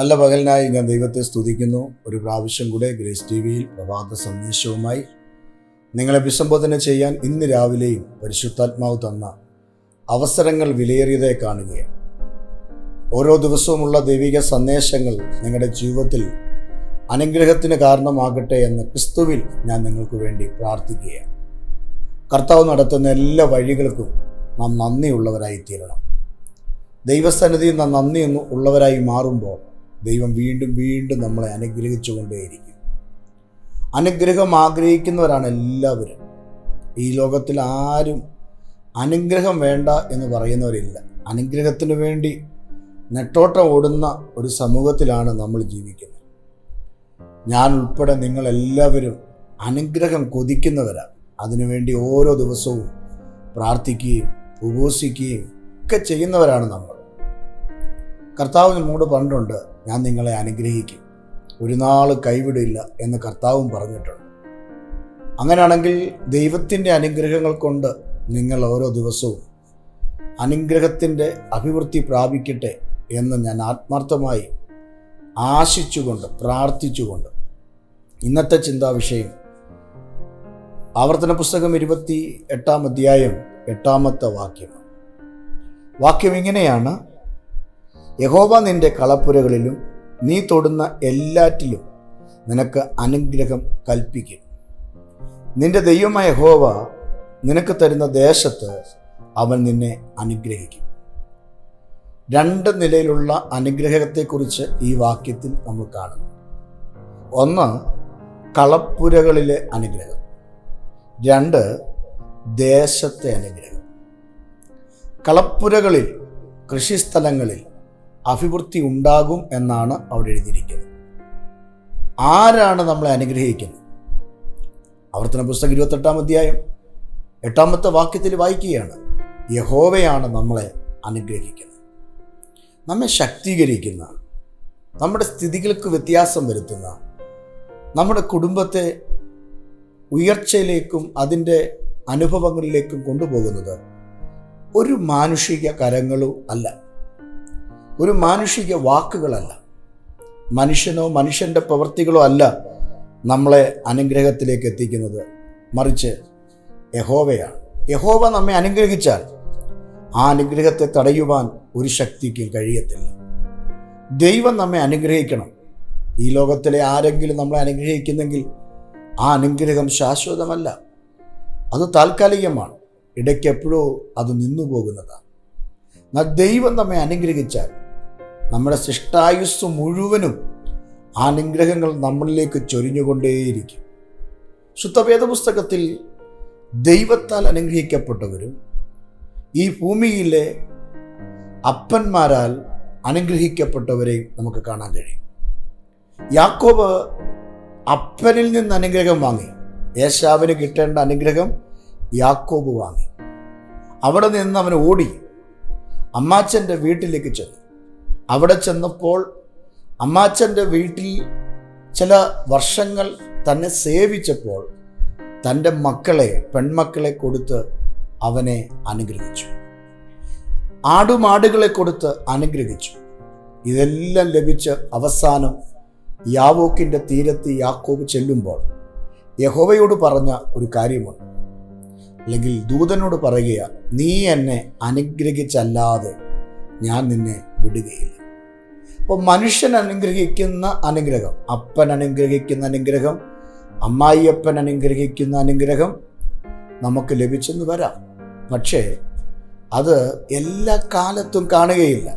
നല്ല പകലിനായി ഞാൻ ദൈവത്തെ സ്തുതിക്കുന്നു. ഒരു പ്രാവശ്യം കൂടെ ഗ്രേസ് ടി വിയിൽ പ്രഭാത സന്ദേശവുമായി നിങ്ങളെ അഭിസംബോധന ചെയ്യാൻ ഇന്ന് രാവിലെയും പരിശുദ്ധാത്മാവ് തന്ന അവസരങ്ങൾ വിലയേറിയതായി കാണുകയാണ്. ഓരോ ദിവസവുമുള്ള ദൈവിക സന്ദേശങ്ങൾ നിങ്ങളുടെ ജീവിതത്തിൽ അനുഗ്രഹത്തിന് കാരണമാകട്ടെ എന്ന് ക്രിസ്തുവിൽ ഞാൻ നിങ്ങൾക്ക് വേണ്ടി പ്രാർത്ഥിക്കുകയാണ്. കർത്താവ് നടത്തുന്ന എല്ലാ വഴികൾക്കും നാം നന്ദിയുള്ളവരായി തീരണം ദൈവസന്നിധിയിൽ നാം നന്ദി ഉള്ളവരായി മാറുമ്പോൾ ദൈവം വീണ്ടും വീണ്ടും നമ്മളെ അനുഗ്രഹിച്ചുകൊണ്ടേയിരിക്കും. അനുഗ്രഹം ആഗ്രഹിക്കുന്നവരാണ് എല്ലാവരും. ഈ ലോകത്തിൽ ആരും അനുഗ്രഹം വേണ്ട എന്ന് പറയുന്നവരില്ല. അനുഗ്രഹത്തിന് വേണ്ടി നെട്ടോട്ടം ഓടുന്ന ഒരു സമൂഹത്തിലാണ് നമ്മൾ ജീവിക്കുന്നത്. ഞാൻ ഉൾപ്പെടെ നിങ്ങളെല്ലാവരും അനുഗ്രഹം കൊതിക്കുന്നവരാണ്. അതിനുവേണ്ടി ഓരോ ദിവസവും പ്രാർത്ഥിക്കുകയും ഉപവസിക്കുകയും ഒക്കെ ചെയ്യുന്നവരാണ് നമ്മൾ. കർത്താവ് നമ്മോട് പറഞ്ഞിട്ടുണ്ട് ഞാൻ നിങ്ങളെ അനുഗ്രഹിക്കും. ഒരു നാൾ കൈവിടില്ല എന്ന് കർത്താവും പറഞ്ഞിട്ടുണ്ട്. അങ്ങനെയാണെങ്കിൽ ദൈവത്തിന്റെ അനുഗ്രഹങ്ങൾ കൊണ്ട് നിങ്ങൾ ഓരോ ദിവസവും അനുഗ്രഹത്തിന്റെ അഭിവൃദ്ധി പ്രാപിക്കട്ടെ എന്ന് ഞാൻ ആത്മാർത്ഥമായി ആശിച്ചുകൊണ്ട് പ്രാർത്ഥിച്ചുകൊണ്ട് ഇന്നത്തെ ചിന്താ വിഷയം ആവർത്തന പുസ്തകം ഇരുപത്തി എട്ടാം അധ്യായം എട്ടാമത്തെ വാക്യം. വാക്യം ഇങ്ങനെയാണ്. യഹോവ നിന്റെ കളപ്പുരകളിലും നീ തൊടുന്ന എല്ലാറ്റിലും നിനക്ക് അനുഗ്രഹം കൽപ്പിക്കും. നിന്റെ ദൈവമായ യഹോവ നിനക്ക് തരുന്ന ദേശത്ത് അവൻ നിന്നെ അനുഗ്രഹിക്കും. രണ്ട് നിലയിലുള്ള അനുഗ്രഹത്തെക്കുറിച്ച് ഈ വാക്യത്തിൽ നമ്മൾ കാണുന്നു. ഒന്ന് കളപ്പുരകളിലെ അനുഗ്രഹം. രണ്ട് ദേശത്തെ അനുഗ്രഹം. കളപ്പുരകളിൽ കൃഷിസ്ഥലങ്ങളിൽ അഭിവൃദ്ധി ഉണ്ടാകും എന്നാണ് അവിടെ എഴുതിയിരിക്കുന്നത്. ആരാണ് നമ്മളെ അനുഗ്രഹിക്കുന്നത്? ആവർത്തന പുസ്തകം ഇരുപത്തെട്ടാം അധ്യായം എട്ടാമത്തെ വാക്യത്തിൽ വായിക്കുകയാണ് യഹോവയാണ് നമ്മളെ അനുഗ്രഹിക്കുന്നത്. നമ്മെ ശക്തീകരിക്കുന്ന നമ്മുടെ സ്ഥിതികൾക്ക് വ്യത്യാസം വരുത്തുന്ന നമ്മുടെ കുടുംബത്തെ ഉയർച്ചയിലേക്കും അതിന്റെ അനുഭവങ്ങളിലേക്കും കൊണ്ടുപോകുന്നത് ഒരു മാനുഷിക കരങ്ങളും അല്ല. ഒരു മാനുഷിക വാക്കുകളല്ല. മനുഷ്യനോ മനുഷ്യന്റെ പ്രവൃത്തികളോ അല്ല നമ്മളെ അനുഗ്രഹത്തിലേക്ക് എത്തിക്കുന്നത്. മറിച്ച് യഹോവയാണ്. യഹോവ നമ്മെ അനുഗ്രഹിച്ചാൽ ആ അനുഗ്രഹത്തെ തടയുവാൻ ഒരു ശക്തിക്കും കഴിയത്തില്ല. ദൈവം നമ്മെ അനുഗ്രഹിക്കണം. ഈ ലോകത്തിലെ ആരെങ്കിലും നമ്മളെ അനുഗ്രഹിക്കുന്നെങ്കിൽ ആ അനുഗ്രഹം ശാശ്വതമല്ല. അത് താൽക്കാലികമാണ്. ഇടയ്ക്കെപ്പോഴോ അത് നിന്നു പോകുന്നതാണ് എന്നാൽ ദൈവം നമ്മെ അനുഗ്രഹിച്ചാൽ നമ്മുടെ ശിഷ്ടായുസ് മുഴുവനും അനുഗ്രഹങ്ങൾ നമ്മളിലേക്ക് ചൊരിഞ്ഞുകൊണ്ടേയിരിക്കും. ശുദ്ധവേദ പുസ്തകത്തിൽ ദൈവത്താൽ അനുഗ്രഹിക്കപ്പെട്ടവരും ഈ ഭൂമിയിലെ അപ്പന്മാരാൽ അനുഗ്രഹിക്കപ്പെട്ടവരെ നമുക്ക് കാണാൻ കഴിയും. യാക്കോബ് അപ്പനിൽ നിന്ന് അനുഗ്രഹം വാങ്ങി. യേശാവിന് കിട്ടേണ്ട അനുഗ്രഹം യാക്കോബ് വാങ്ങി. അവിടെ നിന്ന് അവൻ ഓടി അമ്മാച്ചന്റെ വീട്ടിലേക്ക് ചെന്നു. അവിടെ ചെന്നപ്പോൾ അമ്മാച്ചന്റെ വീട്ടിൽ ചില വർഷങ്ങൾ തന്നെ സേവിച്ചപ്പോൾ തന്റെ മക്കളെ പെൺമക്കളെ കൊടുത്ത് അവനെ അനുഗ്രഹിച്ചു. ആടുമാടുകളെ കൊടുത്ത് അനുഗ്രഹിച്ചു. ഇതെല്ലാം ലഭിച്ച് അവസാനം യാവോക്കിന്റെ തീരത്ത് യാക്കോബ് ചെല്ലുമ്പോൾ യഹോവയോട് പറഞ്ഞ ഒരു കാര്യമുണ്ട്. അല്ലെങ്കിൽ ദൂതനോട് പറയുക നീ എന്നെ അനുഗ്രഹിച്ചല്ലാതെ ഞാൻ നിന്നെ വിടുകയില്ല. അപ്പോൾ മനുഷ്യൻ അനുഗ്രഹിക്കുന്ന അനുഗ്രഹം അപ്പൻ അനുഗ്രഹിക്കുന്ന അനുഗ്രഹം അമ്മായിയപ്പൻ അനുഗ്രഹിക്കുന്ന അനുഗ്രഹം നമുക്ക് ലഭിച്ചെന്ന് വരാം. പക്ഷേ അത് എല്ലാ കാലത്തും കാണുകയില്ല.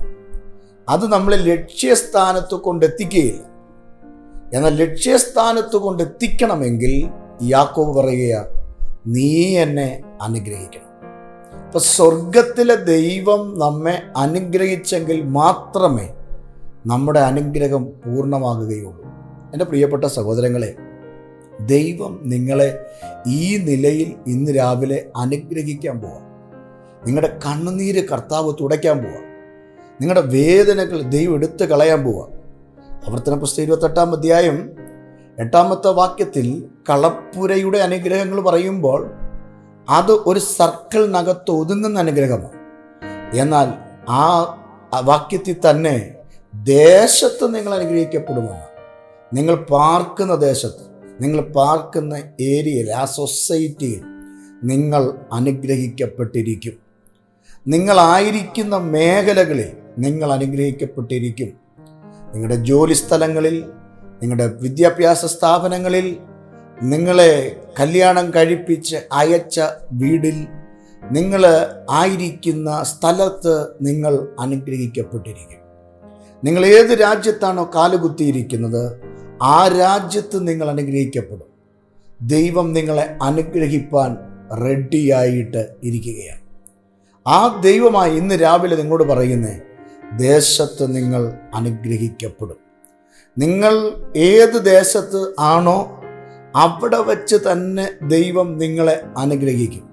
അത് നമ്മളെ ലക്ഷ്യസ്ഥാനത്ത് കൊണ്ടെത്തിക്കുകയില്ല. എന്നാൽ ലക്ഷ്യസ്ഥാനത്ത് കൊണ്ടെത്തിക്കണമെങ്കിൽ യാക്കോബ് പറയുക നീ എന്നെ അനുഗ്രഹിക്കണം. അപ്പം സ്വർഗത്തിലെ ദൈവം നമ്മെ അനുഗ്രഹിച്ചെങ്കിൽ മാത്രമേ നമ്മുടെ അനുഗ്രഹം പൂർണമാകുകയുള്ളൂ. എന്റെ പ്രിയപ്പെട്ട സഹോദരങ്ങളെ ദൈവം നിങ്ങളെ ഈ നിലയിൽ ഇന്ന് രാവിലെ അനുഗ്രഹിക്കാൻ പോവാം. നിങ്ങളുടെ കണ്ണുനീര് കർത്താവ് തുടയ്ക്കാൻ പോവാം. നിങ്ങളുടെ വേദനകൾ ദൈവം എടുത്ത് കളയാൻ പോവാം. ആവർത്തന പുസ്തകം ഇരുപത്തെട്ടാം അധ്യായം എട്ടാമത്തെ വാക്യത്തിൽ കളപ്പുരയുടെ അനുഗ്രഹങ്ങൾ പറയുമ്പോൾ അത് ഒരു സർക്കിളിനകത്ത് ഒതുങ്ങുന്ന അനുഗ്രഹമാണ്. എന്നാൽ ആ വാക്യത്തിൽ തന്നെ ദേശത്ത് നിങ്ങൾ അനുഗ്രഹിക്കപ്പെടുമെന്ന്. നിങ്ങൾ പാർക്കുന്ന ദേശത്ത് നിങ്ങൾ പാർക്കുന്ന ഏരിയയിൽ ആ സൊസൈറ്റിയിൽ നിങ്ങൾ അനുഗ്രഹിക്കപ്പെട്ടിരിക്കും. നിങ്ങളായിരിക്കുന്ന മേഖലകളിൽ നിങ്ങൾ അനുഗ്രഹിക്കപ്പെട്ടിരിക്കും. നിങ്ങളുടെ ജോലി സ്ഥലങ്ങളിൽ നിങ്ങളുടെ വിദ്യാഭ്യാസ സ്ഥാപനങ്ങളിൽ നിങ്ങളെ കല്യാണം കഴിപ്പിച്ച് അയച്ച വീടിൽ നിങ്ങൾ ആയിരിക്കുന്ന സ്ഥലത്ത് നിങ്ങൾ അനുഗ്രഹിക്കപ്പെട്ടിരിക്കും. നിങ്ങൾ ഏത് രാജ്യത്താണോ കാലുകുത്തിയിരിക്കുന്നത് ആ രാജ്യത്ത് നിങ്ങൾ അനുഗ്രഹിക്കപ്പെടും. ദൈവം നിങ്ങളെ അനുഗ്രഹിപ്പാൻ റെഡിയായിട്ട് ഇരിക്കുകയാണ്. ആ ദൈവമായി ഇന്ന് രാവിലെ നിങ്ങളോട് പറയുന്നേ ദേശത്ത് നിങ്ങൾ അനുഗ്രഹിക്കപ്പെടും. നിങ്ങൾ ഏത് ദേശത്ത് ആണോ അവിടെ വച്ച് തന്നെ ദൈവം നിങ്ങളെ അനുഗ്രഹിക്കും.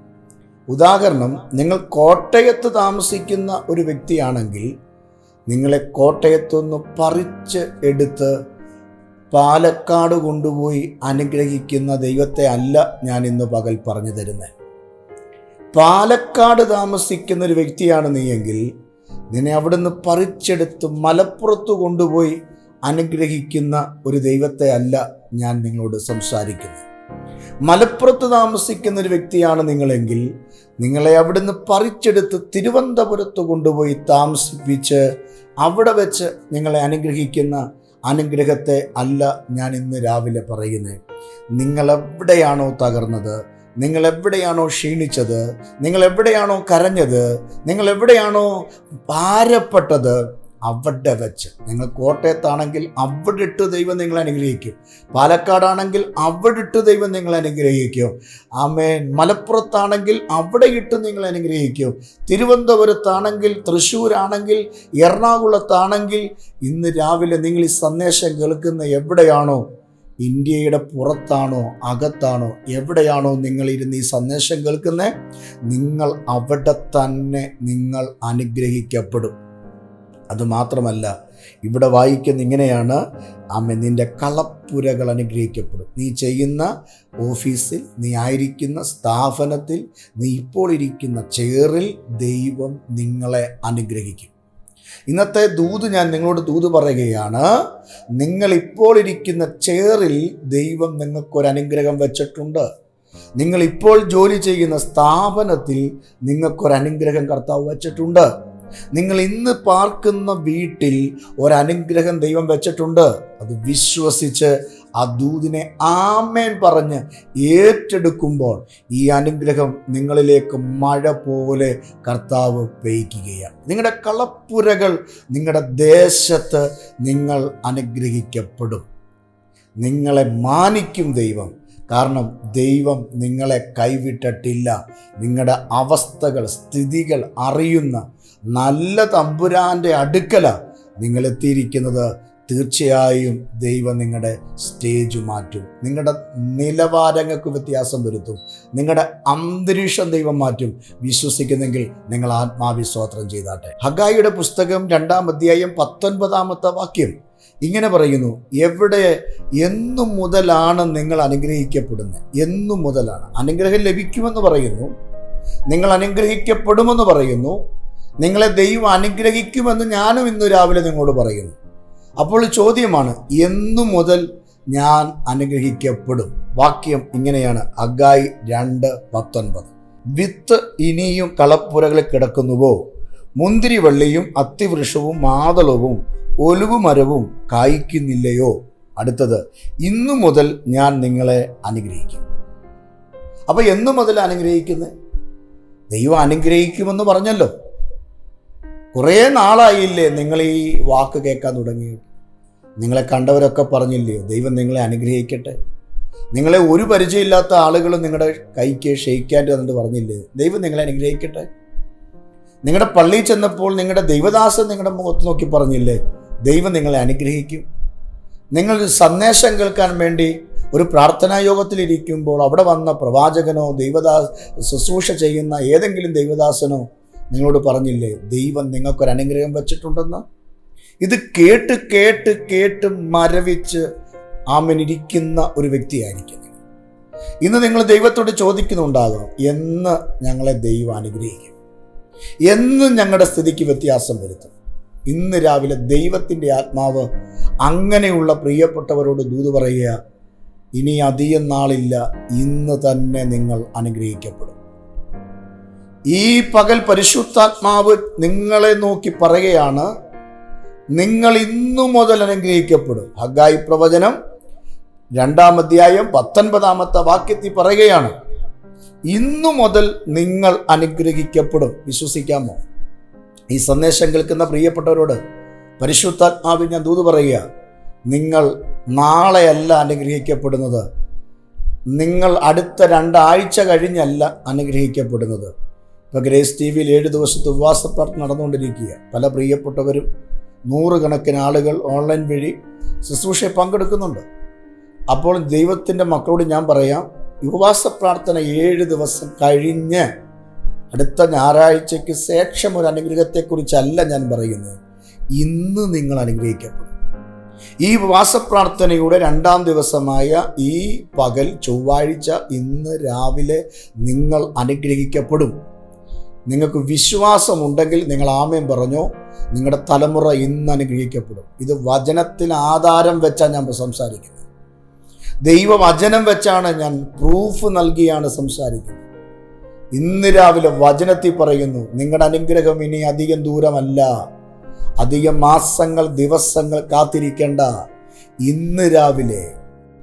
ഉദാഹരണം നിങ്ങൾ കോട്ടയത്ത് താമസിക്കുന്ന ഒരു വ്യക്തിയാണെങ്കിൽ നിങ്ങളെ കോട്ടയത്തുനിന്ന് പറിച്ച് എടുത്ത് പാലക്കാട് കൊണ്ടുപോയി അനുഗ്രഹിക്കുന്ന ദൈവത്തെ അല്ല ഞാൻ ഇന്ന് പകൽ പറഞ്ഞു തരുന്നത് പാലക്കാട് താമസിക്കുന്ന ഒരു വ്യക്തിയാണ് നീയെങ്കിൽ നിന്നെ അവിടുന്ന് പറിച്ചെടുത്ത് മലപ്പുറത്ത് കൊണ്ടുപോയി അനുഗ്രഹിക്കുന്ന ഒരു ദൈവത്തെ അല്ല ഞാൻ നിങ്ങളോട് സംസാരിക്കുന്നത്. മലപ്പുറത്ത് താമസിക്കുന്ന ഒരു വ്യക്തിയാണ് നിങ്ങളെങ്കിൽ നിങ്ങളെ അവിടുന്ന് പറിച്ചെടുത്ത് തിരുവനന്തപുരത്ത് കൊണ്ടുപോയി താമസിപ്പിച്ച് അവിടെ വെച്ച് നിങ്ങളെ അനുഗ്രഹിക്കുന്ന അനുഗ്രഹത്തെ അല്ല ഞാൻ ഇന്ന് രാവിലെ പറയുന്നത് നിങ്ങളെവിടെയാണോ തകർന്നത് നിങ്ങൾ എവിടെയാണോ ക്ഷീണിച്ചത് നിങ്ങൾ എവിടെയാണോ കരഞ്ഞത് നിങ്ങൾ എവിടെയാണോ ഭാരപ്പെട്ടത് അവിടെ വെച്ച്. നിങ്ങൾ കോട്ടയത്താണെങ്കിൽ അവിടെ ഇട്ട് ദൈവം നിങ്ങളെ അനുഗ്രഹിക്കും. പാലക്കാടാണെങ്കിൽ അവിടെ ഇട്ട് ദൈവം നിങ്ങളെ അനുഗ്രഹിക്കും. ആമേൻ. മലപ്പുറത്താണെങ്കിൽ അവിടെ ഇട്ട് നിങ്ങളെ അനുഗ്രഹിക്കും. തിരുവനന്തപുരത്താണെങ്കിൽ തൃശ്ശൂരാണെങ്കിൽ എറണാകുളത്താണെങ്കിൽ ഇന്ന് രാവിലെ നിങ്ങൾ ഈ സന്ദേശം കേൾക്കുന്ന എവിടെയാണോ? ഇന്ത്യയുടെ പുറത്താണോ? അകത്താണോ? എവിടെയാണോ നിങ്ങൾ ഇരുന്ന് ഈ സന്ദേശം കേൾക്കുന്നത് നിങ്ങൾ അവിടെ തന്നെ നിങ്ങൾ അനുഗ്രഹിക്കപ്പെടും. അതുമാത്രമല്ല ഇവിടെ വായിക്കുന്ന ഇങ്ങനെയാണ് അമ്മ നിന്റെ കളപ്പുരകൾ അനുഗ്രഹിക്കപ്പെടും. നീ ചെയ്യുന്ന ഓഫീസിൽ നീ ആയിരിക്കുന്ന സ്ഥാപനത്തിൽ നീ ഇപ്പോൾ ഇരിക്കുന്ന ചെയറിൽ ദൈവം നിങ്ങളെ അനുഗ്രഹിക്കും. ഇന്നത്തെ ദൂത് ഞാൻ നിങ്ങളോട് ദൂത് പറയുകയാണ് നിങ്ങൾ ഇപ്പോൾ ഇരിക്കുന്ന ചെയറിൽ ദൈവം നിങ്ങൾക്കൊരു അനുഗ്രഹം വെച്ചിട്ടുണ്ട്. നിങ്ങൾ ഇപ്പോൾ ജോലി ചെയ്യുന്ന സ്ഥാപനത്തിൽ നിങ്ങൾക്കൊരു അനുഗ്രഹം കർത്താവ് വെച്ചിട്ടുണ്ട്. നിങ്ങൾ ഇന്ന് പാർക്കുന്ന വീട്ടിൽ ഒരനുഗ്രഹം ദൈവം വെച്ചിട്ടുണ്ട്. അത് വിശ്വസിച്ച് ആ ദൂതിനെ ആമേൻ പറഞ്ഞ് ഏറ്റെടുക്കുമ്പോൾ ഈ അനുഗ്രഹം നിങ്ങളിലേക്ക് മഴ പോലെ കർത്താവ് പെയ്ക്കുകയാണ് നിങ്ങളുടെ കളപ്പുരകൾ നിങ്ങളുടെ ദേശത്ത് നിങ്ങൾ അനുഗ്രഹിക്കപ്പെടും. നിങ്ങളെ മാനിക്കും ദൈവം. കാരണം ദൈവം നിങ്ങളെ കൈവിട്ടിട്ടില്ല. നിങ്ങളുടെ അവസ്ഥകൾ സ്ഥിതികൾ അറിയുന്ന നല്ല തമ്പുരാന്റെ അടുക്കല നിങ്ങളെത്തിയിരിക്കുന്നത്. തീർച്ചയായും ദൈവം നിങ്ങളുടെ സ്റ്റേജ് മാറ്റും. നിങ്ങളുടെ നിലവാരങ്ങൾക്ക് വ്യത്യാസം വരുത്തും. നിങ്ങളുടെ അന്തരീക്ഷം ദൈവം മാറ്റും. വിശ്വസിക്കുന്നെങ്കിൽ നിങ്ങൾ ആത്മാവിസ്വാത്രം ചെയ്താട്ടെ. ഹഗായിയുടെ പുസ്തകം രണ്ടാം അധ്യായം പത്തൊൻപതാമത്തെ വാക്യം ഇങ്ങനെ പറയുന്നു എവിടെ എന്നു മുതലാണ് നിങ്ങൾ അനുഗ്രഹിക്കപ്പെടുന്നത്? എന്നു മുതലാണ്. അനുഗ്രഹം ലഭിക്കുമെന്ന് പറയുന്നു. നിങ്ങൾ അനുഗ്രഹിക്കപ്പെടുമെന്ന് പറയുന്നു. നിങ്ങളെ ദൈവം അനുഗ്രഹിക്കുമെന്ന് ഞാനും ഇന്ന് രാവിലെ നിങ്ങളോട് പറയുന്നു. അപ്പോൾ ചോദ്യമാണ് എന്നു മുതൽ ഞാൻ അനുഗ്രഹിക്കപ്പെടും? വാക്യം ഇങ്ങനെയാണ് അഗായി രണ്ട് പത്തൊൻപത്. വിത്ത് ഇനിയും കളപ്പുരകളിൽ കിടക്കുന്നുവോ? മുന്തിരിവള്ളിയും അത്തിവൃക്ഷവും മാതളവും ഒലുവുമരവും കായ്ക്കുന്നില്ലയോ? അടുത്തത് ഇന്നു മുതൽ ഞാൻ നിങ്ങളെ അനുഗ്രഹിക്കും. അപ്പോൾ എന്നു മുതൽ അനുഗ്രഹിക്കുന്നത് ദൈവം അനുഗ്രഹിക്കുമെന്ന് പറഞ്ഞല്ലോ. കുറേ നാളായില്ലേ നിങ്ങൾ ഈ വാക്ക് കേൾക്കാൻ തുടങ്ങിയിട്ട്. നിങ്ങളെ കണ്ടവരൊക്കെ പറഞ്ഞില്ലയോ ദൈവം നിങ്ങളെ അനുഗ്രഹിക്കട്ടെ. നിങ്ങളെ ഒരു പരിചയമില്ലാത്ത ആളുകൾ നിങ്ങളുടെ കൈക്ക് ഷെയ്ക്കാന്റെ എന്നിട്ട് പറഞ്ഞില്ലേ ദൈവം നിങ്ങളെ അനുഗ്രഹിക്കട്ടെ. നിങ്ങളുടെ പള്ളിയിൽ ചെന്നപ്പോൾ നിങ്ങളുടെ ദൈവദാസൻ നിങ്ങളുടെ മുഖത്ത് നോക്കി പറഞ്ഞില്ലേ ദൈവം നിങ്ങളെ അനുഗ്രഹിക്കും. നിങ്ങൾ സന്ദേശം കേൾക്കാൻ വേണ്ടി ഒരു പ്രാർത്ഥനാ യോഗത്തിലിരിക്കുമ്പോൾ അവിടെ വന്ന പ്രവാചകനോ ദൈവദാസ് ശുശ്രൂഷ ചെയ്യുന്ന ഏതെങ്കിലും ദൈവദാസനോ നിങ്ങളോട് പറഞ്ഞില്ലേ ദൈവം നിങ്ങൾക്കൊരു അനുഗ്രഹം വെച്ചിട്ടുണ്ടെന്ന്? ഇത് കേട്ട് കേട്ട് കേട്ട് മരവിച്ച് ആമനിരിക്കുന്ന ഒരു വ്യക്തിയായിരിക്കും ഇന്ന് നിങ്ങൾ ദൈവത്തോട് ചോദിക്കുന്നുണ്ടാകും എന്ന് ഞങ്ങളെ ദൈവം അനുഗ്രഹിക്കും? എന്ന് ഞങ്ങളുടെ സ്ഥിതിക്ക് വ്യത്യാസം വരുത്തും? ഇന്ന് രാവിലെ ദൈവത്തിന്റെ ആത്മാവ് അങ്ങനെയുള്ള പ്രിയപ്പെട്ടവരോട് ദൂത് പറയുക ഇനി അധികം നാളില്ല ഇന്ന് തന്നെ നിങ്ങൾ അനുഗ്രഹിക്കപ്പെടും. ഈ പകൽ പരിശുദ്ധാത്മാവ് നിങ്ങളെ നോക്കി പറയുകയാണ് നിങ്ങൾ ഇന്നു മുതൽ അനുഗ്രഹിക്കപ്പെടും. ഹഗായി പ്രവചനം രണ്ടാം അധ്യായം പത്തൊൻപതാമത്തെ വാക്യത്തിൽ പറയുകയാണ് ഇന്നു മുതൽ നിങ്ങൾ അനുഗ്രഹിക്കപ്പെടും. വിശ്വസിക്കാമോ? ഈ സന്ദേശം കേൾക്കുന്ന പ്രിയപ്പെട്ടവരോട് പരിശുദ്ധാത്മാവിൽ ഞാൻ ദൂത് പറയുക നിങ്ങൾ നാളെയല്ല അനുഗ്രഹിക്കപ്പെടുന്നത്. നിങ്ങൾ അടുത്ത രണ്ടാഴ്ച കഴിഞ്ഞല്ല അനുഗ്രഹിക്കപ്പെടുന്നത്. ഇപ്പോൾ ഗ്രേസ് ടി വിയിൽ ഏഴ് ദിവസത്തെ ഉപവാസ പ്രാർത്ഥന നടന്നുകൊണ്ടിരിക്കുക പല പ്രിയപ്പെട്ടവരും നൂറുകണക്കിന് ആളുകൾ ഓൺലൈൻ വഴി ശുശ്രൂഷയെ പങ്കെടുക്കുന്നുണ്ട്. അപ്പോൾ ദൈവത്തിന്റെ മക്കളോട് ഞാൻ പറയാം ഉപവാസ പ്രാർത്ഥന ഏഴ് ദിവസം കഴിഞ്ഞ് അടുത്ത ഞായറാഴ്ചയ്ക്ക് ശേഷം ഒരു അനുഗ്രഹത്തെക്കുറിച്ചല്ല ഞാൻ പറയുന്നത്. ഇന്ന് നിങ്ങൾ അനുഗ്രഹിക്കപ്പെടും. ഈ ഉപവാസ പ്രാർത്ഥനയുടെ രണ്ടാം ദിവസമായ ഈ പകൽ ചൊവ്വാഴ്ച ഇന്ന് രാവിലെ നിങ്ങൾ അനുഗ്രഹിക്കപ്പെടും. നിങ്ങൾക്ക് വിശ്വാസമുണ്ടെങ്കിൽ നിങ്ങൾ ആമയം പറഞ്ഞോ. നിങ്ങളുടെ തലമുറ ഇന്ന് അനുഗ്രഹിക്കപ്പെടും. ഇത് വചനത്തിന് ആധാരം വെച്ചാണ് ഞാൻ സംസാരിക്കുന്നത്. ദൈവവചനം വെച്ചാണ് ഞാൻ പ്രൂഫ് നൽകിയാണ് സംസാരിക്കുന്നത്. ഇന്ന് രാവിലെ വചനത്തിൽ പറയുന്നു നിങ്ങളുടെ അനുഗ്രഹം ഇനി അധികം ദൂരമല്ല. അധികം മാസങ്ങൾ ദിവസങ്ങൾ കാത്തിരിക്കേണ്ട. ഇന്ന് രാവിലെ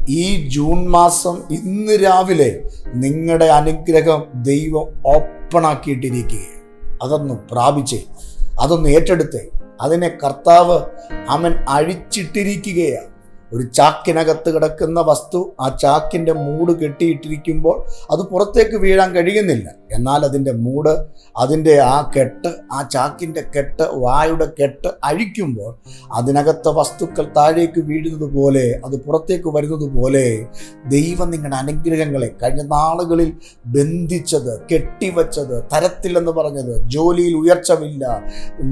ഈ ജൂൺ മാസം ഇന്ന് രാവിലെ നിങ്ങളുടെ അനുഗ്രഹം ദൈവം ഓപ്പണാക്കിയിട്ടിരിക്കുകയാണ് അതൊന്ന് പ്രാപിച്ചേ. അതൊന്ന് ഏറ്റെടുത്തേ. അതിനെ കർത്താവ് അവൻ അഴിച്ചിട്ടിരിക്കുകയാണ് ഒരു ചാക്കിനകത്ത് കിടക്കുന്ന വസ്തു ആ ചാക്കിന്റെ മൂട് കെട്ടിയിട്ടിരിക്കുമ്പോൾ അത് പുറത്തേക്ക് വീഴാൻ കഴിയുന്നില്ല. എന്നാൽ അതിന്റെ മൂട് അതിന്റെ ആ കെട്ട് ആ ചാക്കിന്റെ കെട്ട് വായുടെ കെട്ട് അഴിക്കുമ്പോൾ അതിനകത്തെ വസ്തുക്കൾ താഴേക്ക് വീഴുന്നത് പോലെ അത് പുറത്തേക്ക് വരുന്നത് പോലെ ദൈവം നിങ്ങളുടെ അനുഗ്രഹങ്ങളെ കഴിഞ്ഞ നാളുകളിൽ ബന്ധിച്ചത് കെട്ടിവച്ചത് തരത്തില്ലെന്ന് പറഞ്ഞത് ജോലിയിൽ ഉയർച്ചമില്ല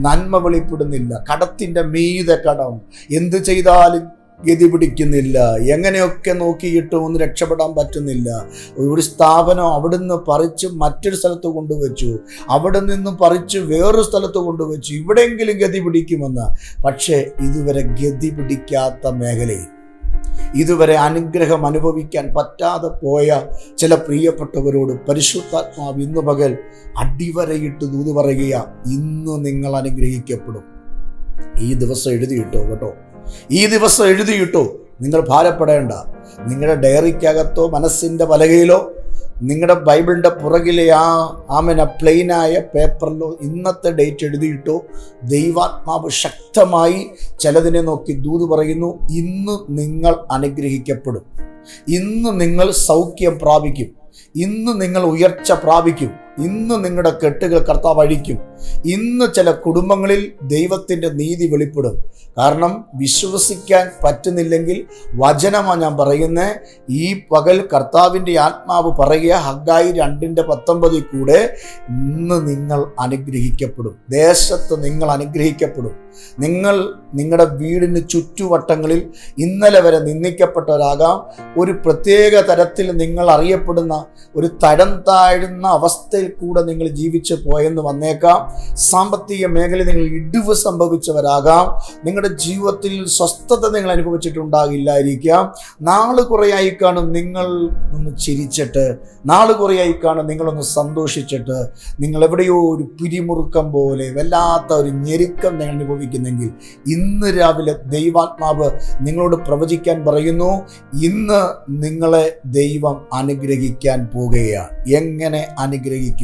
നന്മ വെളിപ്പെടുന്നില്ല കടത്തിന്റെ മീത കടം. എന്ത് ചെയ്താലും ഗതി പിടിക്കുന്നില്ല. എങ്ങനെയൊക്കെ നോക്കിയിട്ട് ഒന്ന് രക്ഷപ്പെടാൻ പറ്റുന്നില്ല. ഒരു സ്ഥാപനം അവിടുന്ന് പറിച്ച് മറ്റൊരു സ്ഥലത്ത് കൊണ്ടുവച്ചു. അവിടെ നിന്ന് പറിച്ച് വേറൊരു സ്ഥലത്ത് കൊണ്ടുവച്ചു. ഇവിടെയെങ്കിലും ഗതി പിടിക്കുമെന്ന്. പക്ഷേ ഇതുവരെ ഗതി പിടിക്കാത്ത മേഖലയിൽ ഇതുവരെ അനുഗ്രഹം അനുഭവിക്കാൻ പറ്റാതെ പോയ ചില പ്രിയപ്പെട്ടവരോട് പരിശുദ്ധാത്മാവ് ഇന്ന് പകൽ അടിവരയിട്ട് ദൂത് പറയുക ഇന്ന് നിങ്ങൾ അനുഗ്രഹിക്കപ്പെടും. ഈ ദിവസം എഴുതിയിട്ടോ കേട്ടോ? ഈ ദിവസം എഴുതിയിട്ടോ നിങ്ങൾ ഭാരപ്പെടേണ്ട. നിങ്ങളുടെ ഡയറിക്കകത്തോ മനസ്സിന്റെ പലകയിലോ നിങ്ങളുടെ ബൈബിളിന്റെ പുറകിലെ ആ ആമന പ്ലെയിനായ പേപ്പറിലോ ഇന്നത്തെ ഡേറ്റ് എഴുതിയിട്ടോ ദൈവാത്മാവ് ശക്തമായി ചിലതിനെ നോക്കി ദൂത് പറയുന്നു ഇന്ന് നിങ്ങൾ അനുഗ്രഹിക്കപ്പെടും. ഇന്ന് നിങ്ങൾ സൗഖ്യം പ്രാപിക്കും. ഇന്ന് നിങ്ങൾ ഉയർച്ച പ്രാപിക്കും. ഇന്ന് നിങ്ങളുടെ കെട്ടുകൾ കർത്താവ് അഴിക്കും. ഇന്ന് ചില കുടുംബങ്ങളിൽ ദൈവത്തിന്റെ നീതി വെളിപ്പെടും. കാരണം വിശ്വസിക്കാൻ പറ്റുന്നില്ലെങ്കിൽ വചനമാണ് ഞാൻ പറയുന്നത് ഈ പകൽ കർത്താവിന്റെ ആത്മാവ് പറയുക ഹഗായി രണ്ടിന്റെ പത്തൊമ്പതിൽ കൂടെ ഇന്ന് നിങ്ങൾ അനുഗ്രഹിക്കപ്പെടും. ദേശത്ത് നിങ്ങൾ അനുഗ്രഹിക്കപ്പെടും. നിങ്ങൾ നിങ്ങളുടെ വീടിന് ചുറ്റുവട്ടങ്ങളിൽ ഇന്നലെ വരെ നിന്ദിക്കപ്പെട്ടവരാകാം. ഒരു പ്രത്യേക തരത്തിൽ നിങ്ങൾ അറിയപ്പെടുന്ന ഒരു തരം താഴുന്ന അവസ്ഥയിൽ കൂടെ നിങ്ങൾ ജീവിച്ച് പോയെന്ന് വന്നേക്കാം. സാമ്പത്തിക മേഖലയിൽ നിങ്ങൾ ഇടിവ് സംഭവിച്ചവരാകാം. നിങ്ങളുടെ ജീവിതത്തിൽ സ്വസ്ഥത നിങ്ങൾ അനുഭവിച്ചിട്ടുണ്ടാകില്ലായിരിക്കാം. നാൾ കുറേയായി കാണും നിങ്ങൾ ഒന്ന് ചിരിച്ചിട്ട്. നാൾ കുറേയായി കാണും നിങ്ങളൊന്ന് സന്തോഷിച്ചിട്ട്. നിങ്ങൾ എവിടെയോ ഒരു പിരിമുറുക്കം പോലെ വല്ലാത്ത ഒരു ഞെരുക്കം നിങ്ങൾ അനുഭവിക്കുന്നെങ്കിൽ ഇന്ന് രാവിലെ ദൈവാത്മാവ് നിങ്ങളോട് പ്രവചിക്കാൻ പറയുന്നു ഇന്ന് നിങ്ങളെ ദൈവം അനുഗ്രഹിക്കാൻ പോകുകയാണ് എങ്ങനെ അനുഗ്രഹിക്കും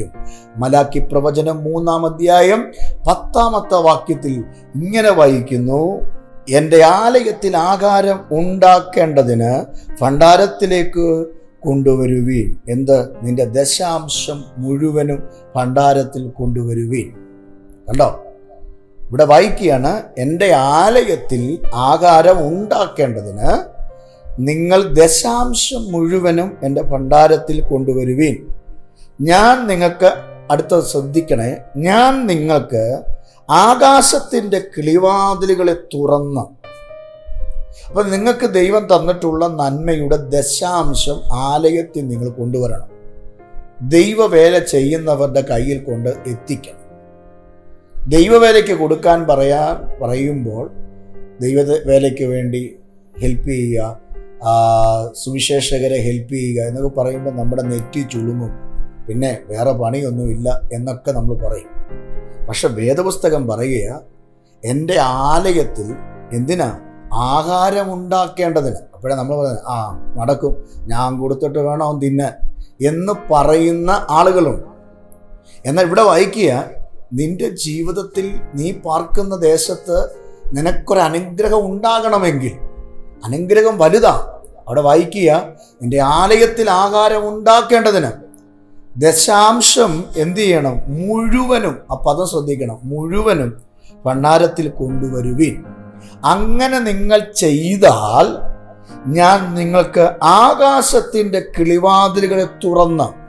മലാക്കി പ്രവചനം മൂന്നാം അധ്യായം പത്താമത്തെ വാക്യത്തിൽ ഇങ്ങനെ വായിക്കുന്നു. എന്റെ ആലയത്തിൽ ആകാരം ഉണ്ടാക്കേണ്ടതിന് ഭണ്ഡാരത്തിലേക്ക് കൊണ്ടുവരുവീൻ. എന്ത്? നിന്റെ ദശാംശം മുഴുവനും ഭണ്ഡാരത്തിൽ കൊണ്ടുവരുവീൻ. കണ്ടോ? ഇവിടെ വായിക്കുകയാണ് എന്റെ ആലയത്തിൽ ആകാരം ഉണ്ടാക്കേണ്ടതിന് നിങ്ങൾ ദശാംശം മുഴുവനും എന്റെ ഭണ്ഡാരത്തിൽ കൊണ്ടുവരുവീൻ. ഞാൻ നിങ്ങൾക്ക് അടുത്തത് ശ്രദ്ധിക്കണേ. ഞാൻ നിങ്ങൾക്ക് ആകാശത്തിന്റെ കിളിവാതിലുകളെ തുറന്ന് അപ്പം നിങ്ങൾക്ക് ദൈവം തന്നിട്ടുള്ള നന്മയുടെ ദശാംശം ആലയത്തിൽ നിങ്ങൾ കൊണ്ടുവരണം. ദൈവവേല ചെയ്യുന്നവരുടെ കയ്യിൽ കൊണ്ട് എത്തിക്കണം. ദൈവവേലയ്ക്ക് കൊടുക്കാൻ പറയാൻ പറയുമ്പോൾ ദൈവ വേലയ്ക്ക് വേണ്ടി ഹെൽപ്പ് ചെയ്യുക സുവിശേഷകരെ ഹെൽപ്പ് ചെയ്യുക എന്നൊക്കെ പറയുമ്പോൾ നമ്മുടെ നെറ്റി ചുളുങ്ങും. പിന്നെ വേറെ പണിയൊന്നുമില്ല എന്നൊക്കെ നമ്മൾ പറയും. പക്ഷെ വേദപുസ്തകം പറയുക എന്റെ ആലയത്തിൽ എന്തിനാ ആഹാരമുണ്ടാക്കേണ്ടതിന്? അപ്പോഴേ നമ്മൾ പറയുന്നത് ആ നടക്കും. ഞാൻ കൊടുത്തിട്ട് വേണം അവൻ തിന്നാൻ. എന്ന് പറയുന്ന ആളുകളുണ്ട്. എന്നാൽ ഇവിടെ വായിക്കുക നിന്റെ ജീവിതത്തിൽ നീ പാർക്കുന്ന ദേശത്ത് നിനക്കൊരു അനുഗ്രഹം ഉണ്ടാകണമെങ്കിൽ അനുഗ്രഹം വലുതാണ് അവിടെ വായിക്കുക നിന്റെ ആലയത്തിൽ ആഹാരം ഉണ്ടാക്കേണ്ടതിന്. ദശാംശം എന്ത് ചെയ്യണം? മുഴുവനും ആ പദം ശ്രദ്ധിക്കണം മുഴുവനും ഭണ്ണാരത്തിൽ കൊണ്ടുവരുവിൻ. അങ്ങനെ നിങ്ങൾ ചെയ്താൽ ഞാൻ നിങ്ങൾക്ക് ആകാശത്തിന്റെ കിളിവാതിലുകളെ തുറന്ന്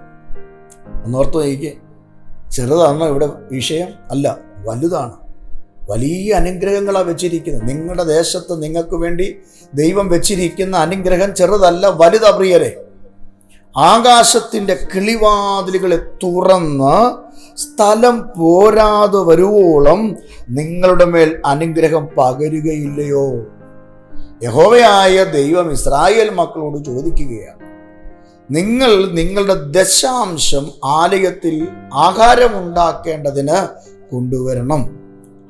ഒന്നോർത്ത് നോക്കിക്കേ ചെറുതാണോ ഇവിടെ വിഷയം? അല്ല വലുതാണ്. വലിയ അനുഗ്രഹങ്ങളാണ് വെച്ചിരിക്കുന്നത്. നിങ്ങളുടെ ദേശത്ത് നിങ്ങൾക്ക് വേണ്ടി ദൈവം വെച്ചിരിക്കുന്ന അനുഗ്രഹം ചെറുതല്ല വലുതാ പ്രിയരെ. ആകാശത്തിന്റെ കിളിവാതിലുകളെ തുറന്ന് സ്ഥലം പോരാതെ വരുവോളം നിങ്ങളുടെ മേൽ അനുഗ്രഹം പകരുകയില്ലയോ? യഹോവയായ ദൈവം ഇസ്രായേൽ മക്കളോട് ചോദിക്കുകയാണ്. നിങ്ങൾ നിങ്ങളുടെ ദശാംശം ആലയത്തിൽ ആഹാരമുണ്ടാക്കേണ്ടതിന് കൊണ്ടുവരണം.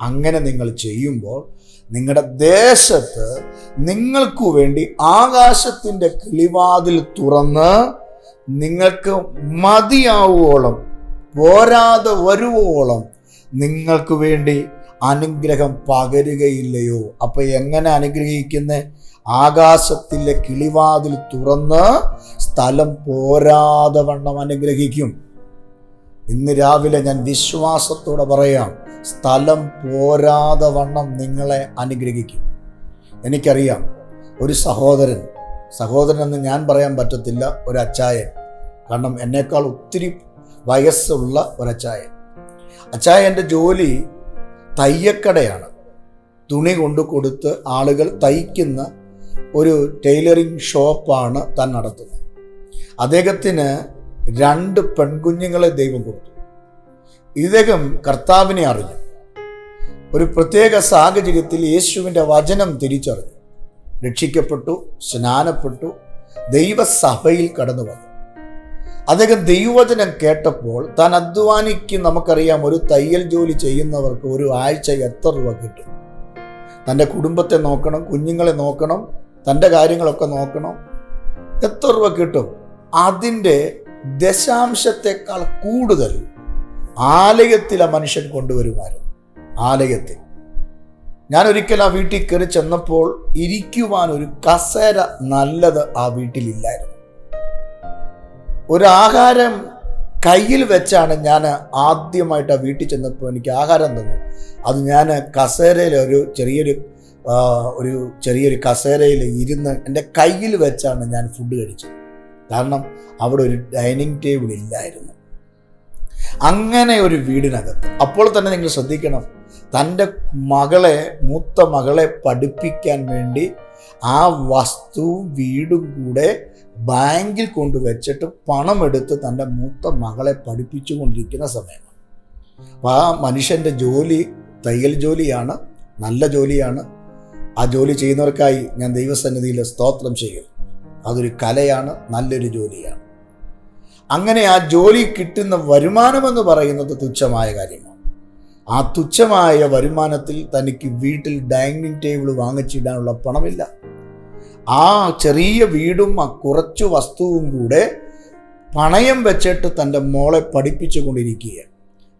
അങ്ങനെ നിങ്ങൾ ചെയ്യുമ്പോൾ നിങ്ങളുടെ ദേശത്ത് നിങ്ങൾക്കു വേണ്ടി ആകാശത്തിന്റെ കിളിവാതിൽ തുറന്ന് നിങ്ങൾക്ക് മതിയാവുവോളം പോരാതെ വരുവോളം നിങ്ങൾക്ക് വേണ്ടി അനുഗ്രഹം പകരുകയില്ലയോ. അപ്പൊ എങ്ങനെ അനുഗ്രഹിക്കുന്ന? ആകാശത്തിലെ കിളിവാതിൽ തുറന്ന് സ്ഥലം പോരാതെ വണ്ണം അനുഗ്രഹിക്കും. ഇന്ന് രാവിലെ ഞാൻ വിശ്വാസത്തോടെ പറയാം സ്ഥലം പോരാതെ വണ്ണം നിങ്ങളെ അനുഗ്രഹിക്കും. എനിക്കറിയാം ഒരു സഹോദരൻ സഹോദരൻ എന്ന് ഞാൻ പറയാൻ പറ്റത്തില്ല ഒരു കാരണം എന്നേക്കാൾ ഒത്തിരി വയസ്സുള്ള ഒരച്ചായൻ. അച്ചായന്റെ ജോലി തയ്യക്കടയാണ്. തുണി കൊണ്ട് കൊടുത്ത് ആളുകൾ തയ്ക്കുന്ന ഒരു ടൈലറിംഗ് ഷോപ്പാണ് താൻ നടത്തുന്നത്. അദ്ദേഹത്തിന് രണ്ട് പെൺകുഞ്ഞുങ്ങളെ ദൈവം കൊടുത്തു. ഇദ്ദേഹം കർത്താവിനെ അറിഞ്ഞു. ഒരു പ്രത്യേക സാഹചര്യത്തിൽ യേശുവിന്റെ വചനം തിരിച്ചറിഞ്ഞു. രക്ഷിക്കപ്പെട്ടു സ്നാനപ്പെട്ടു ദൈവസഭയിൽ കടന്നു വന്നു. അദ്ദേഹം ദൈവവചനം കേട്ടപ്പോൾ താൻ അധ്വാനിക്ക് നമുക്കറിയാം ഒരു തയ്യൽ ജോലി ചെയ്യുന്നവർക്ക് ഒരു ആഴ്ച എത്ര രൂപ കിട്ടും. തന്റെ കുടുംബത്തെ നോക്കണം കുഞ്ഞുങ്ങളെ നോക്കണം തന്റെ കാര്യങ്ങളൊക്കെ നോക്കണം. എത്ര രൂപ കിട്ടും? അതിന്റെ ദശാംശത്തെക്കാൾ കൂടുതൽ ആലയത്തിലെ മനുഷ്യൻ കൊണ്ടുവരുമായിരുന്നു. ആലയത്തിൽ. ഞാൻ ഒരിക്കൽ ആ വീട്ടിൽ കയറി ചെന്നപ്പോൾ ഇരിക്കുവാൻ ഒരു കസേര നല്ലത് ആ വീട്ടിലില്ലായിരുന്നു. ഒരു ആഹാരം കയ്യിൽ വെച്ചാണ് ഞാൻ ആദ്യമായിട്ട് ആ വീട്ടിൽ ചെന്നപ്പോൾ എനിക്ക് ആഹാരം തന്നു അത് ഞാൻ കസേരയിൽ ഒരു ചെറിയൊരു ഒരു ചെറിയൊരു കസേരയിൽ ഇരുന്ന് എന്റെ കയ്യിൽ വെച്ചാണ് ഞാൻ ഫുഡ് കഴിച്ചത്. കാരണം അവിടെ ഒരു ഡൈനിങ് ടേബിൾ ഇല്ലായിരുന്നു. അങ്ങനെ ഒരു വീടിനകത്ത്. അപ്പോൾ തന്നെ നിങ്ങൾ ശ്രദ്ധിക്കണം തന്റെ മകളെ മൂത്ത മകളെ പഠിപ്പിക്കാൻ വേണ്ടി ആ വസ്തുവും വീടും കൂടെ ബാങ്കിൽ കൊണ്ടുവച്ചിട്ട് പണമെടുത്ത് തന്റെ മൂത്ത മകളെ പഠിപ്പിച്ചു കൊണ്ടിരിക്കുന്ന സമയമാണ് അപ്പോൾ ആ മനുഷ്യന്റെ ജോലി തയ്യൽ ജോലിയാണ് നല്ല ജോലിയാണ്. ആ ജോലി ചെയ്യുന്നവർക്കായി ഞാൻ ദൈവസന്നിധിയിൽ സ്തോത്രം ചെയ്യും അതൊരു കലയാണ് നല്ലൊരു ജോലിയാണ്. അങ്ങനെ ആ ജോലി കിട്ടുന്ന വരുമാനമെന്ന് പറയുന്നത് തുച്ഛമായ കാര്യമാണ്. ആ തുച്ഛമായ വരുമാനത്തിൽ തനിക്ക് വീട്ടിൽ ഡൈനിങ് ടേബിൾ വാങ്ങിച്ചിടാനുള്ള പണമില്ല. ആ ചെറിയ വീടും ആ കുറച്ചു വസ്തുവും കൂടെ പണയം വെച്ചിട്ട് തന്റെ മോളെ പഠിപ്പിച്ചു കൊണ്ടിരിക്കുക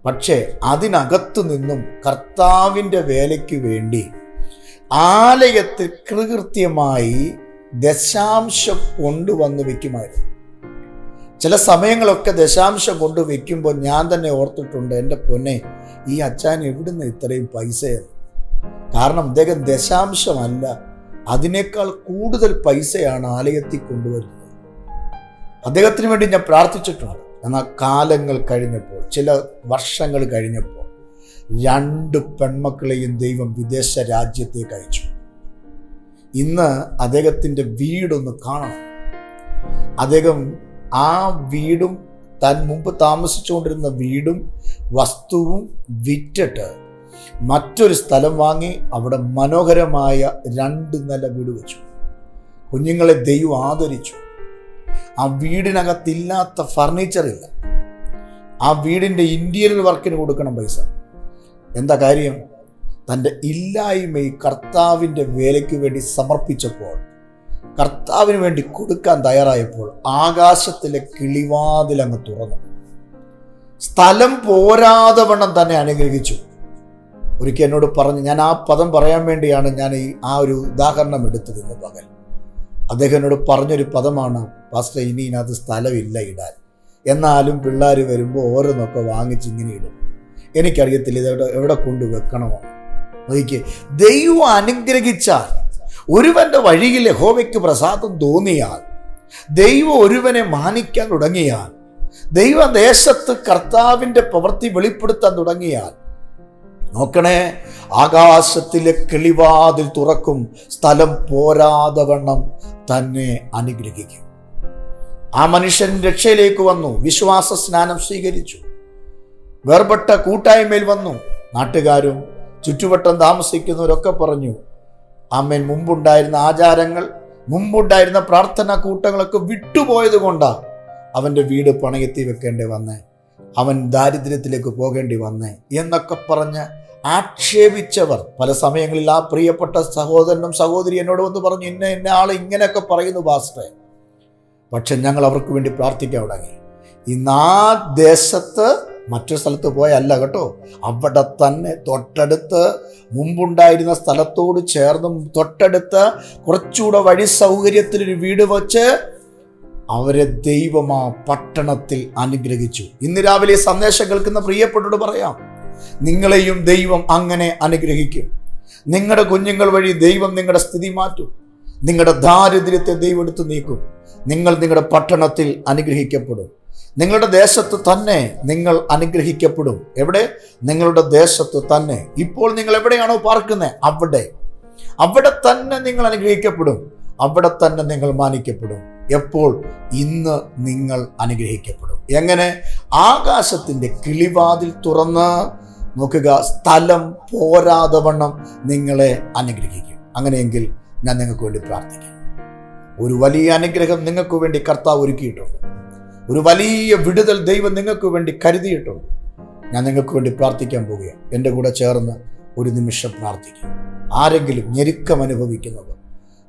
പക്ഷേ അതിനകത്തു നിന്നും കർത്താവിന്റെ വേലയ്ക്ക് വേണ്ടി ആലയത്തിൽ കൃകൃത്യമായി ദശാംശം കൊണ്ടുവന്ന് വെക്കുമായിരുന്നു ചില സമയങ്ങളൊക്കെ ദശാംശം കൊണ്ട് വെക്കുമ്പോൾ ഞാൻ തന്നെ ഓർത്തിട്ടുണ്ട് എന്റെ പൊന്നെ ഈ അച്ഛൻ എവിടുന്ന് ഇത്രയും പൈസ? കാരണം അദ്ദേഹം ദശാംശമല്ല. അതിനേക്കാൾ കൂടുതൽ പൈസയാണ് ആലയത്തിൽ കൊണ്ടുവരുന്നത്. അദ്ദേഹത്തിന് വേണ്ടി ഞാൻ പ്രാർത്ഥിച്ചിട്ടുണ്ട്. എന്നാൽ കാലങ്ങൾ കഴിഞ്ഞപ്പോൾ ചില വർഷങ്ങൾ കഴിഞ്ഞപ്പോൾ രണ്ട് പെൺമക്കളെയും ദൈവം വിദേശ രാജ്യത്തേക്ക് അയച്ചു. ഇന്ന് അദ്ദേഹത്തിന്റെ വീടൊന്ന് കാണണം. അദ്ദേഹം ആ വീടും താൻ മുമ്പ് താമസിച്ചുകൊണ്ടിരുന്ന വീടും വസ്തുവും വിറ്റിട്ട് മറ്റൊരു സ്ഥലം വാങ്ങി അവിടെ മനോഹരമായ രണ്ട് നില വീട് വെച്ചു. കുഞ്ഞുങ്ങളെ ദൈവം ആദരിച്ചു. ആ വീടിനകത്തില്ലാത്ത ഫർണിച്ചറില്ല ആ വീടിന്റെ ഇന്റീരിയർ വർക്കിന് കൊടുക്കണം പൈസ. എന്താ കാര്യം? തന്റെ ഇല്ലായ്മയെ കർത്താവിന്റെ വേലയ്ക്ക് വേണ്ടി സമർപ്പിച്ചപ്പോൾ കർത്താവിന് വേണ്ടി കൊടുക്കാൻ തയ്യാറായപ്പോൾ ആകാശത്തിലെ കിളിവാതിൽ അങ്ങ് തുറന്നു. സ്ഥലം പോരാതെ വണ്ണം തന്നെ അനുഗ്രഹിച്ചു. ഒരിക്കൽ എന്നോട് പറഞ്ഞു ഞാൻ ആ പദം പറയാൻ വേണ്ടിയാണ് ഞാൻ ഈ ആ ഒരു ഉദാഹരണം എടുത്തത് ഇന്ന് പകൽ. അദ്ദേഹം എന്നോട് പറഞ്ഞൊരു പദമാണ് പാസ്റ്റർ ഇനി ഇതിനകത്ത് സ്ഥലമില്ല ഇടാൻ. എന്നാലും പിള്ളേർ വരുമ്പോൾ ഓരോന്നൊക്കെ വാങ്ങിച്ച് ഇങ്ങനെ ഇടും. എനിക്കറിയത്തില്ല ഇത് എവിടെ എവിടെ കൊണ്ട് വെക്കണമോ ദൈവം അനുഗ്രഹിച്ചാൽ ഒരുവന്റെ വഴിയിൽ യഹോവയ്ക്ക് പ്രസാദം തോന്നിയാൽ ദൈവം ഒരുവനെ മാനിക്കാൻ തുടങ്ങിയാൽ ദൈവദേശത്ത് കർത്താവിന്റെ പ്രവൃത്തി വെളിപ്പെടുത്താൻ തുടങ്ങിയാൽ നോക്കണേ ആകാശത്തിലെ കിളിവാതിൽ തുറക്കും സ്ഥലം പോരാതെ വണ്ണം തന്നെ അനുഗ്രഹിക്കും. ആ മനുഷ്യൻ രക്ഷയിലേക്ക് വന്നു വിശ്വാസ സ്നാനം സ്വീകരിച്ചു. വേർപെട്ട കൂട്ടായ്മയിൽ വന്നു. നാട്ടുകാരും ചുറ്റുവട്ടം താമസിക്കുന്നവരൊക്കെ പറഞ്ഞു അമ്മൻ മുമ്പുണ്ടായിരുന്ന ആചാരങ്ങൾ മുമ്പുണ്ടായിരുന്ന പ്രാർത്ഥനാ കൂട്ടങ്ങളൊക്കെ വിട്ടുപോയത് കൊണ്ടാണ് അവന്റെ വീട് പണയത്തി വെക്കേണ്ടി വന്നേ അവൻ ദാരിദ്ര്യത്തിലേക്ക് പോകേണ്ടി വന്നേ എന്നൊക്കെ പറഞ്ഞ് ആക്ഷേപിച്ചവർ. പല സമയങ്ങളിൽ ആ പ്രിയപ്പെട്ട സഹോദരനും സഹോദരി എന്നോട് വന്ന് പറഞ്ഞു ഇന്ന ഇന്ന ആൾ ഇങ്ങനെയൊക്കെ പറയുന്നു പാസ്റ്ററെ. പക്ഷെ ഞങ്ങൾ അവർക്ക് വേണ്ടി പ്രാർത്ഥിക്കാൻ തുടങ്ങി. ഇന്ന് ആ ദേശത്ത് മറ്റൊരു സ്ഥലത്ത് പോയല്ല കേട്ടോ. അവിടെ തന്നെ തൊട്ടടുത്ത് മുമ്പുണ്ടായിരുന്ന സ്ഥലത്തോട് ചേർന്ന് തൊട്ടടുത്ത് കുറച്ചുകൂടെ വഴി സൗകര്യത്തിലൊരു വീട് വച്ച് അവരെ ദൈവം ആ പട്ടണത്തിൽ അനുഗ്രഹിച്ചു. ഇന്ന് രാവിലെ സന്ദേശം കേൾക്കുന്ന പ്രിയപ്പെട്ടോട് പറയാം നിങ്ങളെയും ദൈവം അങ്ങനെ അനുഗ്രഹിക്കും. നിങ്ങളുടെ കുഞ്ഞുങ്ങൾ വഴി ദൈവം നിങ്ങളുടെ സ്ഥിതി മാറ്റും. നിങ്ങളുടെ ദാരിദ്ര്യത്തെ ദൈവം എടുത്തു നീക്കും. നിങ്ങൾ നിങ്ങളുടെ പട്ടണത്തിൽ അനുഗ്രഹിക്കപ്പെടും. നിങ്ങളുടെ ദേശത്ത് തന്നെ നിങ്ങൾ അനുഗ്രഹിക്കപ്പെടും. എവിടെ? നിങ്ങളുടെ ദേശത്ത് തന്നെ. ഇപ്പോൾ നിങ്ങൾ എവിടെയാണോ പാർക്കുന്നത് അവിടെ. അവിടെ തന്നെ നിങ്ങൾ അനുഗ്രഹിക്കപ്പെടും. അവിടെ തന്നെ നിങ്ങൾ മാനിക്കപ്പെടും. എപ്പോൾ? ഇന്ന് നിങ്ങൾ അനുഗ്രഹിക്കപ്പെടും. എങ്ങനെ? ആകാശത്തിന്റെ കിളിവാതിൽ തുറന്ന് നോക്കുക. സ്ഥലം പോരാതെ വണ്ണം നിങ്ങളെ അനുഗ്രഹിക്കും. അങ്ങനെയെങ്കിൽ ഞാൻ നിങ്ങൾക്ക് വേണ്ടി പ്രാർത്ഥിക്കാം. ഒരു വലിയ അനുഗ്രഹം നിങ്ങൾക്ക് വേണ്ടി കർത്താവ് ഒരുക്കിയിട്ടുണ്ട്. ഒരു വലിയ വിടുതൽ ദൈവം നിങ്ങൾക്ക് വേണ്ടി കരുതിയിട്ടുണ്ട്. ഞാൻ നിങ്ങൾക്ക് വേണ്ടി പ്രാർത്ഥിക്കാൻ പോവുകയാണ് എന്റെ കൂടെ ചേർന്ന് ഒരു നിമിഷം പ്രാർത്ഥിക്കുക. ആരെങ്കിലും ഞെരുക്കം അനുഭവിക്കുന്നവർ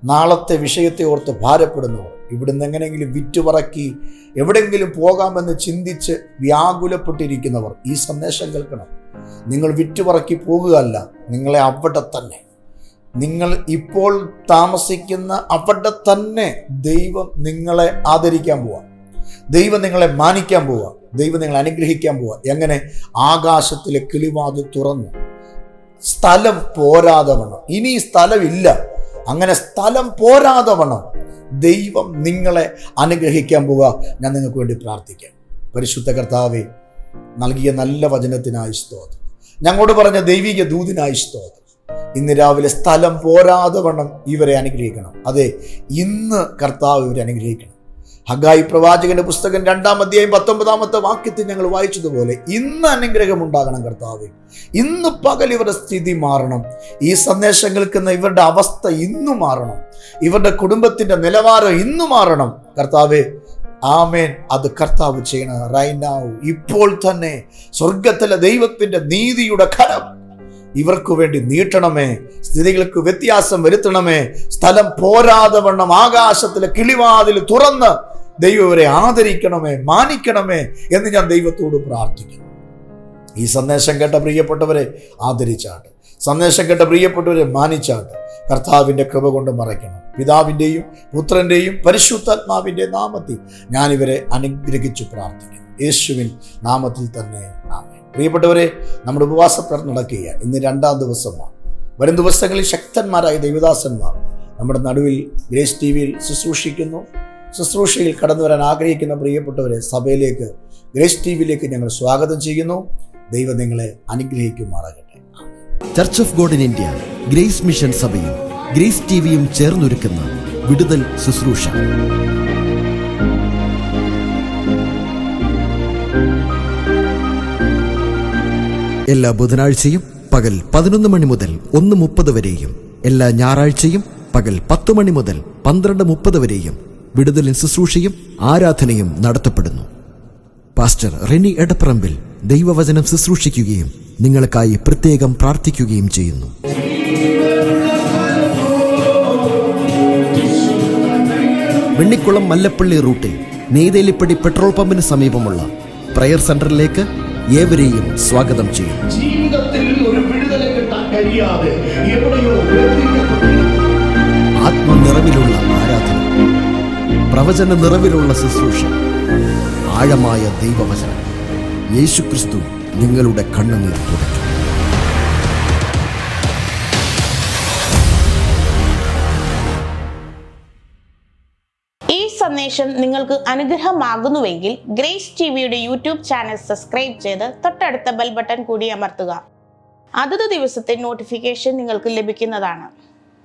നാളത്തെ വിഷയത്തെ ഓർത്ത് ഭാരപ്പെടുന്നവർ ഇവിടുന്ന് എങ്ങനെയെങ്കിലും വിറ്റുപറക്കി എവിടെയെങ്കിലും പോകാമെന്ന് ചിന്തിച്ച് വ്യാകുലപ്പെട്ടിരിക്കുന്നവർ ഈ സന്ദേശം കേൾക്കണം. നിങ്ങൾ വിറ്റുപറക്കി പോകുകയല്ല നിങ്ങളെ അവിടെ തന്നെ. നിങ്ങൾ ഇപ്പോൾ താമസിക്കുന്ന അവിടെ തന്നെ ദൈവം നിങ്ങളെ ആദരിക്കാൻ പോവാ. ദൈവം നിങ്ങളെ മാനിക്കാൻ പോവുക ദൈവം നിങ്ങളെ അനുഗ്രഹിക്കാൻ പോവുക എങ്ങനെ? ആകാശത്തിലെ കിളിവാതിൽ തുറന്നു. സ്ഥലം പോരാതെ വണ്ണം. ഇനി സ്ഥലമില്ല. അങ്ങനെ സ്ഥലം പോരാതെ വണ്ണം. ദൈവം നിങ്ങളെ അനുഗ്രഹിക്കാൻ പോവുക ഞാൻ നിങ്ങൾക്ക് വേണ്ടി പ്രാർത്ഥിക്കാം. പരിശുദ്ധ കർത്താവെ നൽകിയ നല്ല വചനത്തിനായി സ്തോത്രം. ഞങ്ങളോട് പറഞ്ഞ ദൈവിക ദൂതിനായി സ്തോത്രം. ഇന്ന് രാവിലെ സ്ഥലം പോരാതെ വണ്ണം ഇവരെ അനുഗ്രഹിക്കണം. അതെ ഇന്ന് കർത്താവ് ഇവരെ അനുഗ്രഹിക്കണം. ഹഗായി പ്രവാചകന്റെ പുസ്തകം രണ്ടാം അധ്യായം പത്തൊമ്പതാമത്തെ വാക്യത്തിൽ ഞങ്ങൾ വായിച്ചതുപോലെ ഇന്ന് അനുഗ്രഹം ഉണ്ടാകണം കർത്താവ്. ഇന്ന് പകൽ ഇവരുടെ സ്ഥിതി മാറണം. ഈ സന്ദേശം കേൾക്കുന്ന ഇവരുടെ അവസ്ഥ ഇന്നു മാറണം. ഇവരുടെ കുടുംബത്തിന്റെ നിലവാരം ഇന്നു മാറണം. കർത്താവ് ആമേൻ. അത് കർത്താവ് ചെയ്യണം റൈനാവ് ഇപ്പോൾ തന്നെ സ്വർഗത്തിലെ ദൈവത്തിന്റെ നീതിയുടെ ഖരം ഇവർക്ക് വേണ്ടി നീട്ടണമേ. സ്ഥിതികൾക്ക് വ്യത്യാസം വരുത്തണമേ. സ്ഥലം പോരാതെ വണ്ണം ആകാശത്തിലെ കിളിവാതിൽ തുറന്ന് ദൈവം ഇവരെ ആദരിക്കണമേ മാനിക്കണമേ എന്ന് ഞാൻ ദൈവത്തോട് പ്രാർത്ഥിക്കുന്നു. ഈ സന്ദേശം കേട്ട പ്രിയപ്പെട്ടവരെ ആദരിച്ചാട്ട്. സന്ദേശം കേട്ട പ്രിയപ്പെട്ടവരെ മാനിച്ചാട്ട്. കർത്താവിന്റെ കൃപ കൊണ്ട് മറയ്ക്കണം. പിതാവിന്റെയും പുത്രന്റെയും പരിശുദ്ധാത്മാവിന്റെ നാമത്തിൽ ഞാനിവരെ അനുഗ്രഹിച്ചു പ്രാർത്ഥിക്കുന്നു. യേശുവിൻ നാമത്തിൽ തന്നെ ആമേ പ്രിയപ്പെട്ടവരെ നമ്മുടെ ഉപവാസ പ്രാർത്ഥന നടക്കുക ഇന്ന് രണ്ടാം ദിവസമാണ്. വരും ദിവസങ്ങളിൽ ശക്തന്മാരായ ദൈവദാസന്മാർ നമ്മുടെ നടുവിൽ ഗ്രേസ് ടി വിയിൽ ശുശ്രൂഷിക്കുന്നു. ശുശ്രൂഷയിൽ കടന്നു വരാൻ ആഗ്രഹിക്കുന്ന പ്രിയപ്പെട്ടവരെ സഭയിലേക്ക് ഗ്രേസ് ടി വിയിലേക്ക് ഞങ്ങൾ സ്വാഗതം ചെയ്യുന്നു. ദൈവം നിങ്ങളെ അനുഗ്രഹിക്കുമാറാകട്ടെ. Church of God in India Grace mission സഭയും ഗ്രേസ് ടി വിയും ചേർന്നൊരുക്കുന്ന വിടുതൽ ശുശ്രൂഷ. എല്ലാ ബുധനാഴ്ചയും പകൽ പതിനൊന്ന് മണി മുതൽ ഒന്ന് മുപ്പത് വരെയും എല്ലാ ഞായറാഴ്ചയും പകൽ പത്ത് മണി മുതൽ പന്ത്രണ്ട് മുപ്പത് വരെയും വിടുതലിൻ ശുശ്രൂഷയും ആരാധനയും നടത്തപ്പെടുന്നു. പാസ്റ്റർ റെനി എടപ്പറമ്പിൽ ദൈവവചനം ശുശ്രൂഷിക്കുകയും നിങ്ങൾക്കായി പ്രത്യേകം പ്രാർത്ഥിക്കുകയും ചെയ്യുന്നു. വെണ്ണിക്കുളം മല്ലപ്പള്ളി റൂട്ടിൽ നെയ്തേലിപ്പടി പെട്രോൾ പമ്പിന് സമീപമുള്ള പ്രയർ സെന്ററിലേക്ക് ഏവരെയും സ്വാഗതം ചെയ്യും ആത്മനിറവിലുള്ള ആരാധന. പ്രവചന നിറവിലുള്ള ശുശ്രൂഷ. ആഴമായ ദൈവവചനം. യേശുക്രിസ്തു നിങ്ങളുടെ കണ്ണുനീർ തുടയ്ക്കും ഈ സന്ദേശം നിങ്ങൾക്ക് അനുഗ്രഹമാകുന്നുവെങ്കിൽ ഗ്രേസ് ടി വിയുടെ യൂട്യൂബ് ചാനൽ സബ്സ്ക്രൈബ് ചെയ്ത് തൊട്ടടുത്ത ബെൽ ബട്ടൺ കൂടി അമർത്തുക. അതത് ദിവസത്തെ നോട്ടിഫിക്കേഷൻ നിങ്ങൾക്ക് ലഭിക്കുന്നതാണ്.